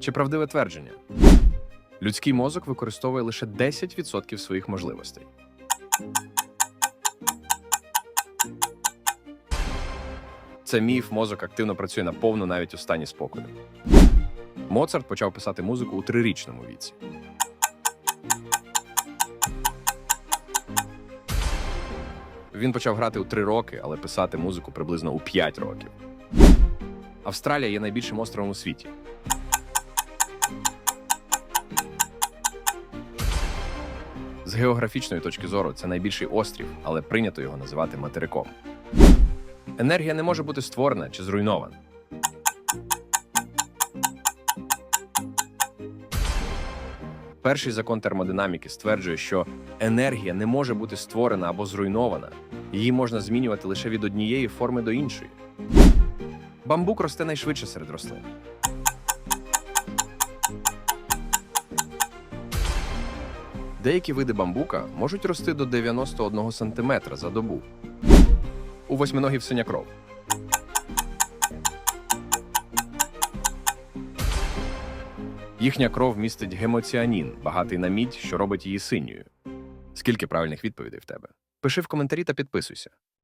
Чи правдиве твердження? Людський мозок використовує лише 10% своїх можливостей. Це міф, мозок активно працює наповну навіть у стані спокою. Моцарт почав писати музику у трирічному віці. Він почав грати у три роки, але писати музику приблизно у 5 років. Австралія є найбільшим островом у світі. З географічної точки зору це найбільший острів, але прийнято його називати материком. Енергія не може бути створена чи зруйнована. Перший закон термодинаміки стверджує, що енергія не може бути створена або зруйнована, її можна змінювати лише від однієї форми до іншої. Бамбук росте найшвидше серед рослин. Деякі види бамбука можуть рости до 91 см за добу. У восьминогів синя кров. Їхня кров містить гемоціанін, багатий на мідь, що робить її синьою. Скільки правильних відповідей в тебе? Пиши в коментарі та підписуйся.